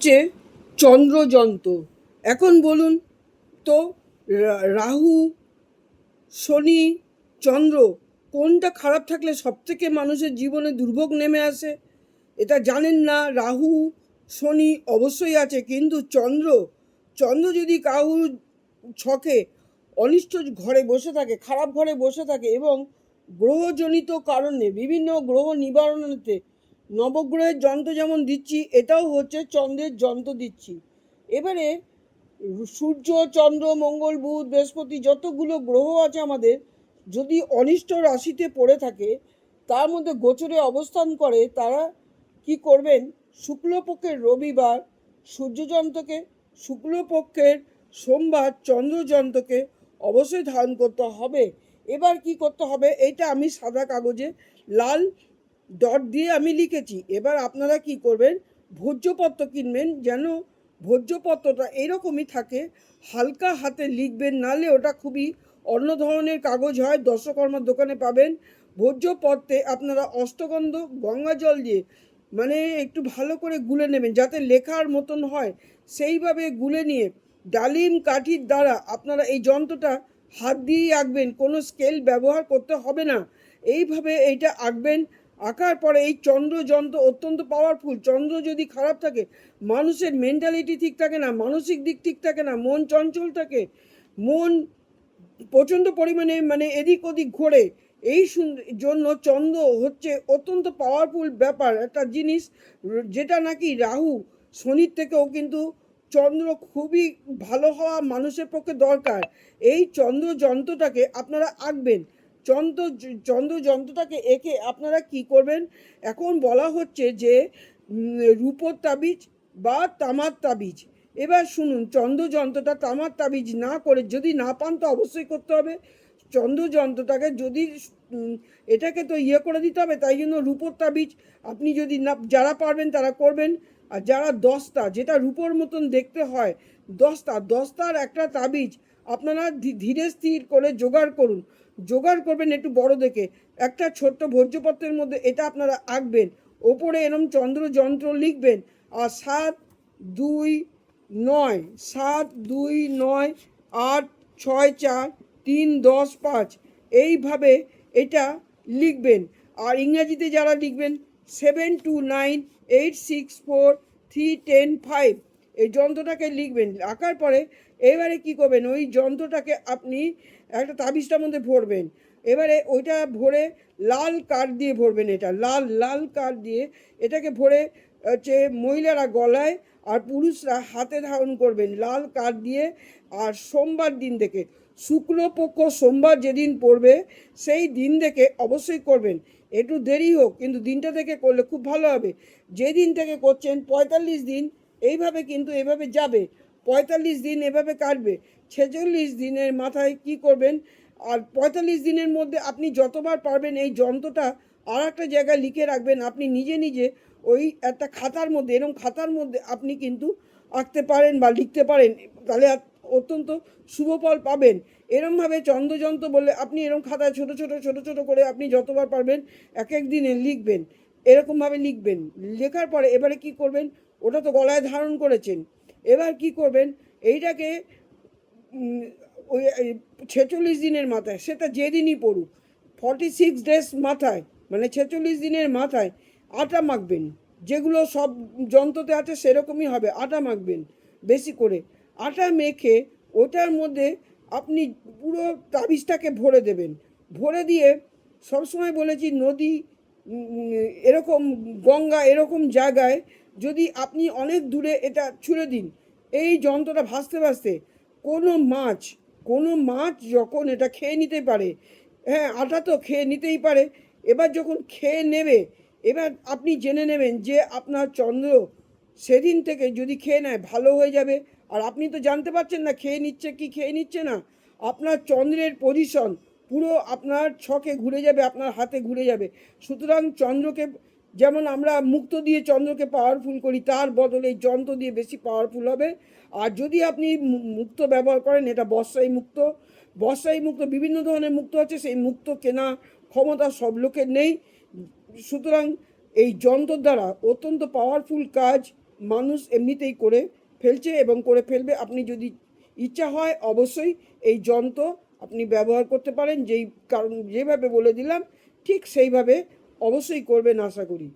হচ্ছে চন্দ্রযন্ত্র এখন বলুন তো রাহু, শনি, চন্দ্র, কোনটা খারাপ থাকলে সবথেকে মানুষের জীবনে দুর্ভোগ নেমে আসে? এটা জানেন না, রাহু, শনি অবশ্যই আছে, কিন্তু চন্দ্র চন্দ্র যদি কাহুর ছকে অনিষ্ট ঘরে বসে থাকে, খারাপ ঘরে বসে থাকে এবং গ্রহজনিত কারণে, বিভিন্ন গ্রহ নিবারণতে নবগ্রহের যন্ত্র যেমন দিচ্ছি, এটাও হচ্ছে চন্দ্রের যন্ত্র দিচ্ছি। এবারে সূর্য, চন্দ্র, মঙ্গল, বুধ, বৃহস্পতি যতগুলো গ্রহ আছে আমাদের, যদি অনিষ্ট রাশিতে পড়ে থাকে, তার মধ্যে গোচরে অবস্থান করে, তারা কি করবেন? শুক্লপক্ষের রবিবার সূর্যযন্ত্রকে, শুক্লপক্ষের সোমবার চন্দ্রযন্ত্রকে অবশ্যই ধারণ করতে হবে। এবার কি করতে হবে? এটা আমি সাদা কাগজে লাল ডট দিয়ে আমি লিখেছি। এবার আপনারা কি করবেন? ভোজ্যপত্র কিনবেন যেন ভোজ্যপত্রটা এরকমই থাকে, হালকা হাতে লিখবেন, নালে ওটা খুবই অন্য ধরনের কাগজ হয়, দর্শকর্মার দোকানে পাবেন। ভোজ্যপত্রে আপনারা অষ্টগন্ধ, গঙ্গা জল দিয়ে মানে একটু ভালো করে গুলে নেবেন, যাতে লেখার মতন হয়। সেইভাবে গুলে নিয়ে ডালিম কাঠির দ্বারা আপনারা এই যন্ত্রটা হাত দিয়েই আঁকবেন, কোনো স্কেল ব্যবহার করতে হবে না। এইভাবে এইটা আঁকবেন আঁকার পরে এই চন্দ্র যন্ত্র অত্যন্ত পাওয়ারফুল চন্দ্র যদি খারাপ থাকে, মানুষের মেন্টালিটি ঠিক থাকে না, মানসিক দিক ঠিক থাকে না, মন চঞ্চল থাকে, মন প্রচণ্ড পরিমাণে মানে এদিক ওদিক ঘোরে, এই জন্য চন্দ্র হচ্ছে অত্যন্ত পাওয়ারফুল ব্যাপার। একটা জিনিস, যেটা নাকি রাহু, শনির থেকেও কিন্তু চন্দ্র খুবই ভালো হওয়া মানুষের পক্ষে দরকার। এই চন্দ্র যন্ত্রটাকে আপনারা আঁকবেন। চন্দ্র চন্দ্র যন্ত্রটাকে একে আপনারা কি করবেন? এখন বলা হচ্ছে যে রূপোর তাবিজ বা তামার তাবিজ এবার শুনুন, চন্দ্র যন্ত্রটা তামার তাবিজ না করে যদি না পান তো অবশ্যই করতে হবে। চন্দ্র যন্ত্রটাকে যদি এটাকে তো ইয়ে করে দিতে হবে, তাই জন্য রূপোর তাবিজ আপনি যদি না, যারা পারবেন তারা করবেন। আর যারা দশটা যেটা রূপোর মতন দেখতে হয় দশটা দশটার একটা তাবিজ আপনারা ধীরে স্থির করে জোগাড় করুন। জোগাড় করবেন একটু বড় দেখে। একটা ছোট্ট ভোজ্যপত্রের মধ্যে এটা আপনারা আঁকবেন। ওপরে এরম চন্দ্র যন্ত্র লিখবেন। আর সাত দুই নয়, সাত দুই নয়, আট ছয় চার, তিন দশ পাঁচ, এইভাবে এটা লিখবেন। আর ইংরাজিতে যারা লিখবেন seven two nine eight six four three ten five এই যন্ত্রটাকে লিখবেন। আঁকার পরে এবারে কি করবেন? ওই যন্ত্রটাকে আপনি একটা তাবিজটার মধ্যে ভরবেন। এবারে ওইটা ভরে লাল কাঠ দিয়ে ভরবেন এটা। লাল লাল কাঠ দিয়ে এটাকে ভরে হচ্ছে মহিলারা গলায় আর পুরুষরা হাতে ধারণ করবেন লাল কাঠ দিয়ে। আর সোমবার দিন থেকে, শুক্লপক্ষ সোমবার যেদিন পড়বে সেই দিন থেকে অবশ্যই করবেন। একটু দেরি হোক, কিন্তু দিনটা থেকে করলে খুব ভালো হবে। যেদিন থেকে করছেন পঁয়তাল্লিশ দিন এইভাবে কিন্তু এভাবে যাবে। পঁয়তাল্লিশ দিন এভাবে কাটবে। ছেচল্লিশ দিনের মাথায় কি করবেন? আর পঁয়তাল্লিশ দিনের মধ্যে আপনি যতবার পারবেন এই যন্ত্রটা আর একটা জায়গায় লিখে রাখবেন। আপনি নিজে নিজে ওই একটা খাতার মধ্যে এরকম খাতার মধ্যে আপনি কিন্তু আঁকতে পারেন বা লিখতে পারেন। তাহলে অত্যন্ত শুভ ফল পাবেন। এরমভাবে চন্দ্রযন্ত্র বলে আপনি এরকম খাতায় ছোট ছোট ছোট ছোট করে আপনি যতবার পারবেন এক এক দিনে লিখবেন। এরকমভাবে লিখবেন। লেখার পরে এবারে কি করবেন? ওটা তো গলায় ধারণ করেছেন। এবার কি করবেন? এইটাকে ওই ছেচল্লিশ দিনের মাথায়, সেটা যেদিনই পড়ুক ফর্টি সিক্স ডেজ মাথায় মানে ছেচল্লিশ দিনের মাথায় আটা মাখবেন। যেগুলো সব যন্ত্রতে আছে, সেরকমই হবে, আটা মাখবেন, বেশি করে। আটা মেখে ওটার মধ্যে আপনি পুরো তাবিজটাকে ভরে দেবেন। ভরে দিয়ে সবসময় বলেছি, নদী এরকম গঙ্গা, এরকম জায়গায় যদি আপনি অনেক দূরে এটা ছুঁড়ে দিন, এই যন্ত্রটা ভাসতে ভাসতে কোনো মাছ কোনো মাছ যখন এটা খেয়ে নিতে পারে হ্যাঁ আটা তো খেয়ে নিতেই পারে, এবার যখন খেয়ে নেবে, এবার আপনি জেনে নেবেন যে আপনার চন্দ্র সেদিন থেকে যদি খেয়ে নেয়, ভালো হয়ে যাবে। আর আপনি তো জানতে পারছেন না খেয়ে নিচ্ছে কি, খেয়ে নিচ্ছে না। আপনার চন্দ্রের পজিশন পুরো আপনার ছকে ঘুরে যাবে, আপনার হাতে ঘুরে যাবে। সুতরাং চন্দ্রকে যেমন আমরা মুক্ত দিয়ে চন্দ্রকে পাওয়ারফুল করি, তার বদলে যন্ত্র দিয়ে বেশি পাওয়ারফুল হবে। আর যদি আপনি মুক্ত ব্যবহার করেন, এটা বর্ষাই মুক্ত। বর্ষাই মুক্ত, বিভিন্ন ধরনের মুক্ত আছে, সেই মুক্ত কেনা ক্ষমতা সব লোকের নেই। সুতরাং এই যন্ত্র দ্বারা অত্যন্ত পাওয়ারফুল কাজ মানুষ এমনিতেই করে ফেলছে এবং করে ফেলবে। আপনি যদি ইচ্ছা হয়, অবশ্যই এই যন্ত্র আপনি ব্যবহার করতে পারেন। যেই কারণ, যেভাবে বলে দিলাম, ঠিক সেইভাবে অবশ্যই করবেন আশা করি।